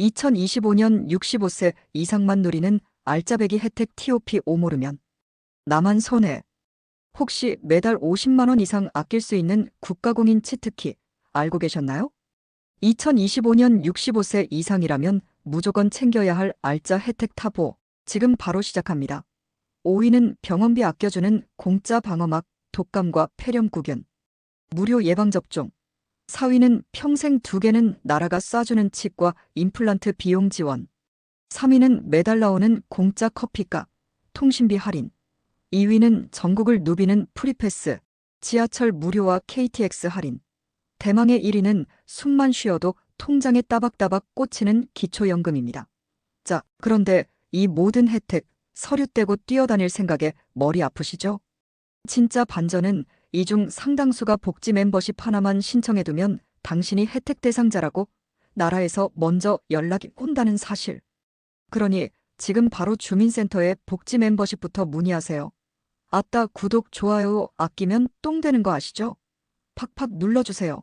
2025년 65세 이상만 누리는 알짜배기 혜택 TOP 오모르면 나만 손해. 혹시 매달 50만 원 이상 아낄 수 있는 국가공인 치트키 알고 계셨나요? 2025년 65세 이상이라면 무조건 챙겨야 할 알짜 혜택 타보 지금 바로 시작합니다. 5위는 병원비 아껴주는 공짜 방어막 독감과 폐렴 구균 무료 예방접종 4위는 평생 두 개는 나라가 쏴주는 칩과 임플란트 비용 지원 3위는 매달 나오는 공짜 커피값 통신비 할인 2위는 전국을 누비는 프리패스 지하철 무료와 KTX 할인 대망의 1위는 숨만 쉬어도 통장에 따박따박 꽂히는 기초연금입니다. 자, 그런데 이 모든 혜택 서류 떼고 뛰어다닐 생각에 머리 아프시죠? 진짜 반전은 이 중 상당수가 복지 멤버십 하나만 신청해두면 당신이 혜택 대상자라고 나라에서 먼저 연락이 온다는 사실. 그러니 지금 바로 주민센터에 복지 멤버십부터 문의하세요. 아따 구독, 좋아요 아끼면 똥 되는 거 아시죠? 팍팍 눌러주세요.